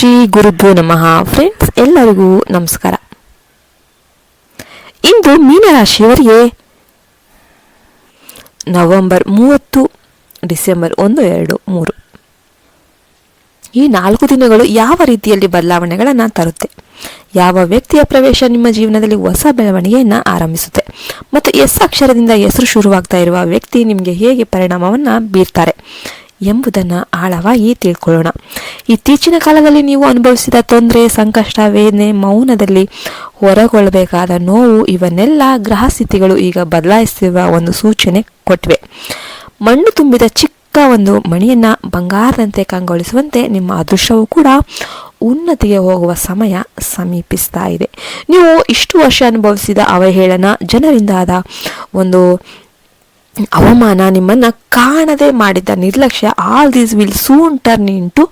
ಶ್ರೀ ಗುರುಭ್ಯೋ ನಮಃ ಫ್ರೆಂಡ್ಸ್ ಎಲ್ಲರಿಗೂ ನಮಸ್ಕಾರ. ಇಂದು ಮೀನರಾಶಿಯವರಿಗೆ ನವೆಂಬರ್ ಮೂವತ್ತು, ಡಿಸೆಂಬರ್ ಒಂದು, ಎರಡು, ಮೂರು. ಈ ನಾಲ್ಕು ದಿನಗಳು ಯಾವ ರೀತಿಯಲ್ಲಿ ಬದಲಾವಣೆಗಳನ್ನು ತರುತ್ತೆ? ಯಾವ ವ್ಯಕ್ತಿಯ ಪ್ರವೇಶ ನಿಮ್ಮ ಜೀವನದಲ್ಲಿ ಹೊಸ ಬೆಳವಣಿಗೆಯನ್ನು ಆರಂಭಿಸುತ್ತೆ? ಮತ್ತು ಎಸ್ ಅಕ್ಷರದಿಂದ ಹೆಸರು ಶುರುವಾಗ್ತಾ ಇರುವ ವ್ಯಕ್ತಿ ನಿಮಗೆ ಹೇಗೆ ಪರಿಣಾಮವನ್ನು ಬೀರ್ತಾರೆ? ಎಂಬುದನ್ನು ಆಳವಾಗಿ ತಿಳ್ಕೊಳ್ಳೋಣ. ಇತ್ತೀಚಿನ ಕಾಲದಲ್ಲಿ ನೀವು ಅನುಭವಿಸಿದ ತೊಂದರೆ, ಸಂಕಷ್ಟ, ವೇದನೆ, ಮೌನದಲ್ಲಿ ಹೊರಗೊಳ್ಳಬೇಕಾದ ನೋವು, ಇವನ್ನೆಲ್ಲ ಗ್ರಹ ಸ್ಥಿತಿಗಳು ಈಗ ಬದಲಾಯಿಸಿರುವ ಒಂದು ಸೂಚನೆ ಕೊಟ್ಟಿವೆ. ಮಣ್ಣು ತುಂಬಿದ ಚಿಕ್ಕ ಒಂದು ಮಣಿಯನ್ನು ಬಂಗಾರದಂತೆ ಕಂಗೊಳಿಸುವಂತೆ ನಿಮ್ಮ ಅದೃಷ್ಟವೂ ಕೂಡ ಉನ್ನತಿಗೆ ಹೋಗುವ ಸಮಯ ಸಮೀಪಿಸ್ತಾ ಇದೆ. ನೀವು ಇಷ್ಟು ವರ್ಷ ಅನುಭವಿಸಿದ ಅವಹೇಳನ ಜನರಿಂದಾದ ಒಂದು ಅವಮಾನ ನಿಮ್ಮನ್ನು ಕಾಣದೆ ಮಾಡಿದ ನಿರ್ಲಕ್ಷ್ಯ all these will soon turn into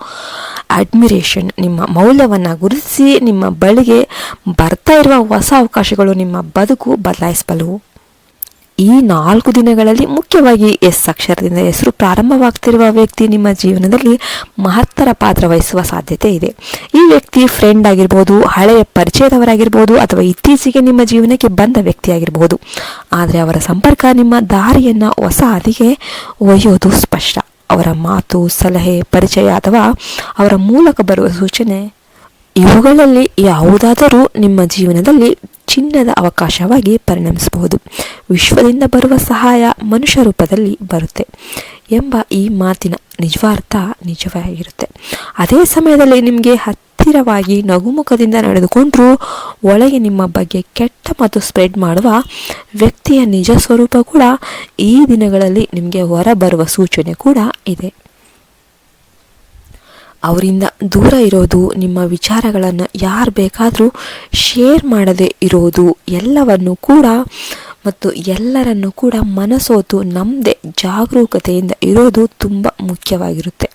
admiration ನಿಮ್ಮ ಮೌಲ್ಯವನ್ನು ಗುರುತಿಸಿ, ನಿಮ್ಮ ಬಳಿಗೆ ಬರ್ತಾ ಇರುವ ಹೊಸ ಅವಕಾಶಗಳು ನಿಮ್ಮ ಬದುಕು ಬದಲಾಯಿಸಬಲ್ಲವು. ಈ ನಾಲ್ಕು ದಿನಗಳಲ್ಲಿ ಮುಖ್ಯವಾಗಿ ಎಸ್ ಅಕ್ಷರದಿಂದ ಹೆಸರು ಪ್ರಾರಂಭವಾಗ್ತಿರುವ ವ್ಯಕ್ತಿ ನಿಮ್ಮ ಜೀವನದಲ್ಲಿ ಮಹತ್ತರ ಪಾತ್ರ ವಹಿಸುವ ಸಾಧ್ಯತೆ ಇದೆ. ಈ ವ್ಯಕ್ತಿ ಫ್ರೆಂಡ್ ಆಗಿರ್ಬೋದು, ಹಳೆಯ ಪರಿಚಯದವರಾಗಿರ್ಬೋದು ಅಥವಾ ಇತ್ತೀಚೆಗೆ ನಿಮ್ಮ ಜೀವನಕ್ಕೆ ಬಂದ ವ್ಯಕ್ತಿಯಾಗಿರ್ಬೋದು. ಆದರೆ ಅವರ ಸಂಪರ್ಕ ನಿಮ್ಮ ದಾರಿಯನ್ನು ಹೊಸ ಹಾದಿಗೆ ಒಯ್ಯೋದು ಸ್ಪಷ್ಟ. ಅವರ ಮಾತು, ಸಲಹೆ, ಪರಿಚಯ ಅಥವಾ ಅವರ ಮೂಲಕ ಬರುವ ಸೂಚನೆ ಇವುಗಳಲ್ಲಿ ಯಾವುದಾದರೂ ನಿಮ್ಮ ಜೀವನದಲ್ಲಿ ಚಿನ್ನದ ಅವಕಾಶವಾಗಿ ಪರಿಣಮಿಸಬಹುದು. ವಿಶ್ವದಿಂದ ಬರುವ ಸಹಾಯ ಮನುಷ್ಯ ರೂಪದಲ್ಲಿ ಬರುತ್ತೆ ಎಂಬ ಈ ಮಾತಿನ ನಿಜವಾರ್ಥ ನಿಜವಾಗಿರುತ್ತೆ. ಅದೇ ಸಮಯದಲ್ಲಿ ನಿಮಗೆ ಹತ್ತಿರವಾಗಿ ನಗುಮುಖದಿಂದ ನಡೆದುಕೊಂಡರೂ ಒಳಗೆ ನಿಮ್ಮ ಬಗ್ಗೆ ಕೆಟ್ಟ ಮತ್ತು ಸ್ಪ್ರೆಡ್ ಮಾಡುವ ವ್ಯಕ್ತಿಯ ನಿಜ ಸ್ವರೂಪ ಕೂಡ ಈ ದಿನಗಳಲ್ಲಿ ನಿಮಗೆ ಹೊರಬರುವ ಸೂಚನೆ ಕೂಡ ಇದೆ. ಅವರಿಂದ ದೂರ ಇರೋದು, ನಿಮ್ಮ ವಿಚಾರಗಳನ್ನು ಯಾರು ಬೇಕಾದರೂ ಶೇರ್ ಮಾಡದೇ ಇರೋದು ಎಲ್ಲವನ್ನು ಕೂಡ ಮತ್ತು ಎಲ್ಲರನ್ನು ಕೂಡ ಮನಸೋತು ನಮ್ಮದೇ ಜಾಗರೂಕತೆಯಿಂದ ಇರೋದು ತುಂಬ ಮುಖ್ಯವಾಗಿರುತ್ತೆ.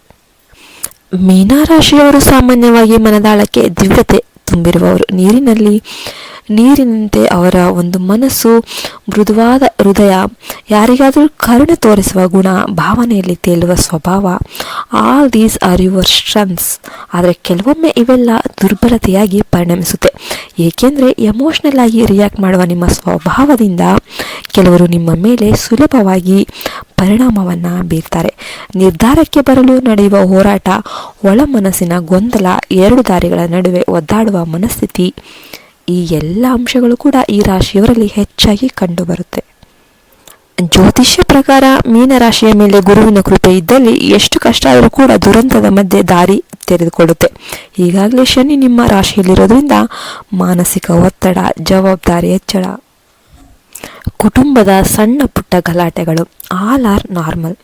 ಮೀನಾರಾಶಿಯವರು ಸಾಮಾನ್ಯವಾಗಿ ಮನದಾಳಕ್ಕೆ ದಿವ್ಯತೆ ತುಂಬಿರುವವರು. ನೀರಿನಲ್ಲಿ ನೀರಿನಂತೆ ಅವರ ಒಂದು ಮನಸ್ಸು ಮೃದುವಾದ ಹೃದಯ, ಯಾರಿಗಾದರೂ ಕರುಣೆ ತೋರಿಸುವ ಗುಣ ಭಾವನೆಯಲ್ಲಿ ತೇಲುವ ಸ್ವಭಾವ all these are your strengths ಆದರೆ ಕೆಲವೊಮ್ಮೆ ಇವೆಲ್ಲ ದುರ್ಬಲತೆಯಾಗಿ ಪರಿಣಮಿಸುತ್ತೆ. ಏಕೆಂದರೆ ಎಮೋಷ್ನಲ್ ಆಗಿ ರಿಯಾಕ್ಟ್ ಮಾಡುವ ನಿಮ್ಮ ಸ್ವಭಾವದಿಂದ ಕೆಲವರು ನಿಮ್ಮ ಮೇಲೆ ಸುಲಭವಾಗಿ ಪರಿಣಾಮವನ್ನು ಬೀರ್ತಾರೆ. ನಿರ್ಧಾರಕ್ಕೆ ಬರಲು ನಡೆಯುವ ಹೋರಾಟ, ಒಳ ಮನಸ್ಸಿನ ಗೊಂದಲ, ಎರಡು ದಾರಿಗಳ ನಡುವೆ ಒದ್ದಾಡುವ ಮನಸ್ಥಿತಿ ಈ ಎಲ್ಲ ಅಂಶಗಳು ಕೂಡ ಈ ರಾಶಿಯವರಲ್ಲಿ ಹೆಚ್ಚಾಗಿ ಕಂಡುಬರುತ್ತೆ. ಜ್ಯೋತಿಷ್ಯ ಪ್ರಕಾರ ಮೀನರಾಶಿಯ ಮೇಲೆ ಗುರುವಿನ ಕೃಪೆ ಇದ್ದಲ್ಲಿ ಎಷ್ಟು ಕಷ್ಟ ಆದರೂ ಕೂಡ ದುರಂತದ ಮಧ್ಯೆ ದಾರಿ ತೆರೆದುಕೊಳ್ಳುತ್ತೆ. ಈಗಾಗಲೇ ಶನಿ ನಿಮ್ಮ ರಾಶಿಯಲ್ಲಿರೋದ್ರಿಂದ ಮಾನಸಿಕ ಒತ್ತಡ, ಜವಾಬ್ದಾರಿ ಹೆಚ್ಚಳ ಕುಟುಂಬದ ಸಣ್ಣ ಪುಟ್ಟ ಗಲಾಟೆಗಳು ಆಲ್ ಆರ್ ನಾರ್ಮಲ್.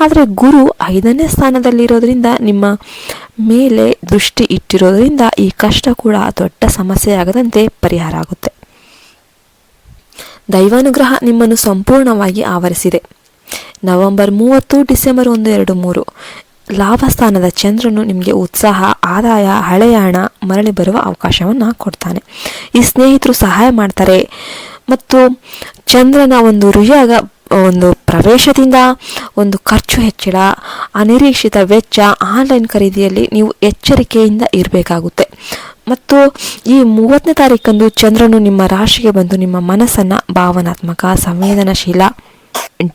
ಆದರೆ ಗುರು ಐದನೇ ಸ್ಥಾನದಲ್ಲಿರೋದ್ರಿಂದ, ನಿಮ್ಮ ಮೇಲೆ ದೃಷ್ಟಿ ಇಟ್ಟಿರೋದ್ರಿಂದ ಈ ಕಷ್ಟ ಕೂಡ ದೊಡ್ಡ ಸಮಸ್ಯೆ ಆಗದಂತೆ ಪರಿಹಾರ ಆಗುತ್ತೆ. ದೈವಾನುಗ್ರಹ ನಿಮ್ಮನ್ನು ಸಂಪೂರ್ಣವಾಗಿ ಆವರಿಸಿದೆ. ನವೆಂಬರ್ ಮೂವತ್ತು, ಡಿಸೆಂಬರ್ ಒಂದು, ಎರಡು, ಮೂರು. ಲಾಭಸ್ಥಾನದ ಚಂದ್ರನು ನಿಮಗೆ ಉತ್ಸಾಹ, ಆದಾಯ ಹಳೆಯ ಹಣ ಮರಳಿ ಬರುವ ಅವಕಾಶವನ್ನು ಕೊಡ್ತಾನೆ. ಈ ಸ್ನೇಹಿತರು ಸಹಾಯ ಮಾಡ್ತಾರೆ ಮತ್ತು ಚಂದ್ರನ ಒಂದು ರುಯಾಗ ಒಂದು ಪ್ರವೇಶದಿಂದ ಒಂದು ಖರ್ಚು ಹೆಚ್ಚಳ, ಅನಿರೀಕ್ಷಿತ ವೆಚ್ಚ, ಆನ್ಲೈನ್ ಖರೀದಿಯಲ್ಲಿ ನೀವು ಎಚ್ಚರಿಕೆಯಿಂದ ಇರಬೇಕಾಗುತ್ತೆ. ಮತ್ತು ಈ ಮೂವತ್ತನೇ ತಾರೀಕಂದು ಚಂದ್ರನು ನಿಮ್ಮ ರಾಶಿಗೆ ಬಂದು ನಿಮ್ಮ ಮನಸ್ಸನ್ನು ಭಾವನಾತ್ಮಕ, ಸಂವೇದನಾಶೀಲ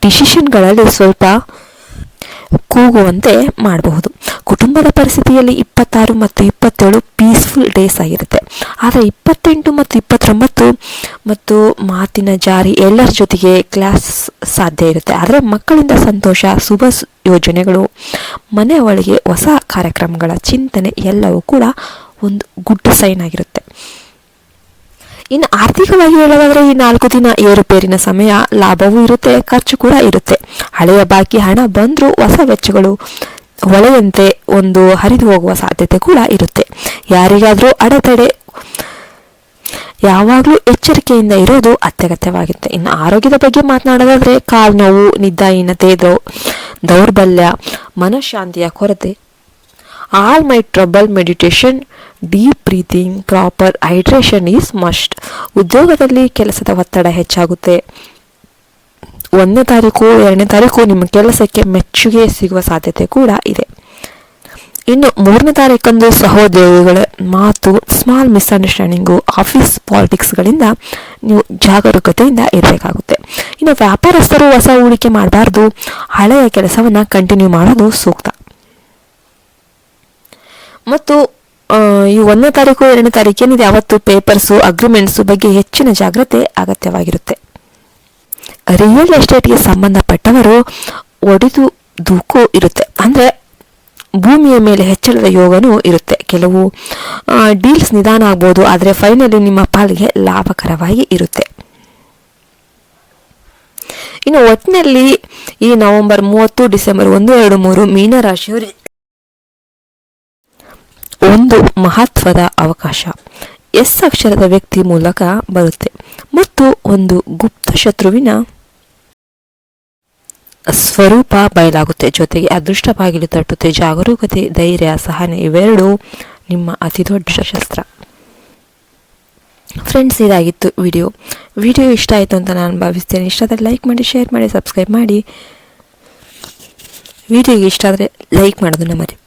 ಡಿಸಿಷನ್ಗಳಲ್ಲಿ ಸ್ವಲ್ಪ ಕೂಗುವಂತೆ ಮಾಡಬಹುದು. ಕುಟುಂಬದ ಪರಿಸ್ಥಿತಿಯಲ್ಲಿ ಇಪ್ಪತ್ತಾರು ಮತ್ತು ಇಪ್ಪತ್ತೇಳು ಪೀಸ್ಫುಲ್ ಡೇಸ್ ಆಗಿರುತ್ತೆ. ಆದರೆ ಇಪ್ಪತ್ತೆಂಟು ಮತ್ತು ಇಪ್ಪತ್ತೊಂಬತ್ತು ಮತ್ತು ಮಾತಿನ ಜಾರಿ ಎಲ್ಲರ ಜೊತೆಗೆ ಕ್ಲಾಸ್ ಸಾಧ್ಯ ಇರುತ್ತೆ. ಆದರೆ ಮಕ್ಕಳಿಂದ ಸಂತೋಷ, ಶುಭ ಯೋಜನೆಗಳು, ಮನೆ ಒಳಗೆ ಹೊಸ ಕಾರ್ಯಕ್ರಮಗಳ ಚಿಂತನೆ ಎಲ್ಲವೂ ಕೂಡ ಒಂದು ಗುಡ್ ಸೈನ್ ಆಗಿರುತ್ತೆ. ಇನ್ನು ಆರ್ಥಿಕವಾಗಿ ಹೇಳೋದಾದ್ರೆ ಈ ನಾಲ್ಕು ದಿನ ಏರುಪೇರಿನ ಸಮಯ ಲಾಭವೂ ಇರುತ್ತೆ, ಖರ್ಚು ಕೂಡ ಇರುತ್ತೆ. ಹಳೆಯ ಬಾಕಿ ಹಣ ಬಂದರೂ ಹೊಸ ವೆಚ್ಚಗಳು ಒಳೆಯಂತೆ ಒಂದು ಹರಿದು ಹೋಗುವ ಸಾಧ್ಯತೆ ಕೂಡ ಇರುತ್ತೆ. ಯಾರಿಗಾದರೂ ಅಡೆತಡೆ ಯಾವಾಗಲೂ ಎಚ್ಚರಿಕೆಯಿಂದ ಇರೋದು ಅತ್ಯಗತ್ಯವಾಗುತ್ತೆ ಇನ್ನು ಆರೋಗ್ಯದ ಬಗ್ಗೆ ಮಾತನಾಡೋದಾದರೆ ಕಾಲು ನೋವು ನಿದ್ದಾಹೀನತೆ ದೌ, ದೌರ್ಬಲ್ಯ, ಮನಃಶಾಂತಿಯ ಕೊರತೆ all my trouble meditation deep breathing proper hydration is must ಉದ್ಯೋಗದಲ್ಲಿ ಕೆಲಸದ ಒತ್ತಡ ಹೆಚ್ಚಾಗುತ್ತೆ. ಒಂದನೇ ತಾರೀಕು, ಎರಡನೇ ತಾರೀಕು ನಿಮ್ಮ ಕೆಲಸಕ್ಕೆ ಮೆಚ್ಚುಗೆ ಸಿಗುವ ಸಾಧ್ಯತೆ ಕೂಡ ಇದೆ. ಇನ್ನು ಮೂರನೇ ತಾರೀಕಂದು ಸಹೋದ್ಯೋಗಿಗಳ ಮಾತು ಸ್ಮಾಲ್ ಮಿಸ್ಅಂಡರ್ಸ್ಟ್ಯಾಂಡಿಂಗು ಆಫೀಸ್ ಪಾಲಿಟಿಕ್ಸ್ಗಳಿಂದ ನೀವು ಜಾಗರೂಕತೆಯಿಂದ ಇರಬೇಕಾಗುತ್ತೆ. ಇನ್ನು ವ್ಯಾಪಾರಸ್ಥರು ಹೊಸ ಹೂಡಿಕೆ ಮಾಡಬಾರ್ದು, ಹಳೆಯ ಕೆಲಸವನ್ನು ಕಂಟಿನ್ಯೂ ಮಾಡೋದು ಸೂಕ್ತ. ಮತ್ತು ಈ ಒಂದನೇ ತಾರೀಕು, ಎರಡನೇ ತಾರೀಕು ಏನಿದೆ, ಅವತ್ತು ಪೇಪರ್ಸು ಅಗ್ರಿಮೆಂಟ್ಸು ಬಗ್ಗೆ ಹೆಚ್ಚಿನ ಜಾಗ್ರತೆ ಅಗತ್ಯವಾಗಿರುತ್ತೆ. ರಿಯಲ್ ಎಸ್ಟೇಟ್ಗೆ ಸಂಬಂಧಪಟ್ಟವರು ಒಡೆದು ದೂಕು ಇರುತ್ತೆ. ಅಂದರೆ, ಭೂಮಿಯ ಮೇಲೆ ಹೆಚ್ಚಳದ ಯೋಗನೂ ಇರುತ್ತೆ. ಕೆಲವು ಡೀಲ್ಸ್ ನಿಧಾನ ಆಗ್ಬೋದು, ಆದರೆ ಫೈನಲಿ ನಿಮ್ಮ ಪಾಲಿಗೆ ಲಾಭಕರವಾಗಿ ಇರುತ್ತೆ. ಇನ್ನು ಒಟ್ಟಿನಲ್ಲಿ ಈ ನವೆಂಬರ್ ಮೂವತ್ತು, ಡಿಸೆಂಬರ್ ಒಂದು, ಎರಡು, ಮೂರು ಮೀನರಾಶಿಯವರಿಗೆ ಒಂದು ಮಹತ್ವದ ಅವಕಾಶ. ಎಸ್ ಅಕ್ಷರದ ವ್ಯಕ್ತಿ ಮೂಲಕ ಬರುತ್ತೆ. ಮತ್ತು ಒಂದು ಗುಪ್ತ ಶತ್ರುವಿನ ಸ್ವರೂಪ ಬಯಲಾಗುತ್ತೆ. ಜೊತೆಗೆ ಅದೃಷ್ಟ ಬಾಗಿಲು ತಟ್ಟುತ್ತೆ. ಜಾಗರೂಕತೆ, ಧೈರ್ಯ, ಸಹನೆ ಇವೆರಡು ನಿಮ್ಮ ಅತಿ ದೊಡ್ಡ ಶಸ್ತ್ರ. ಫ್ರೆಂಡ್ಸ್, ಇದಾಗಿತ್ತು ವಿಡಿಯೋ. ವಿಡಿಯೋ ಇಷ್ಟ ಆಯಿತು ಅಂತ ನಾನು ಭಾವಿಸ್ತೇನೆ. ಇಷ್ಟ ಆದರೆ ಲೈಕ್ ಮಾಡಿ, ಶೇರ್ ಮಾಡಿ, ಸಬ್ಸ್ಕ್ರೈಬ್ ಮಾಡಿ. ವಿಡಿಯೋಗೆ ಇಷ್ಟ ಆದರೆ ಲೈಕ್ ಮಾಡೋದನ್ನು ಮರಿ.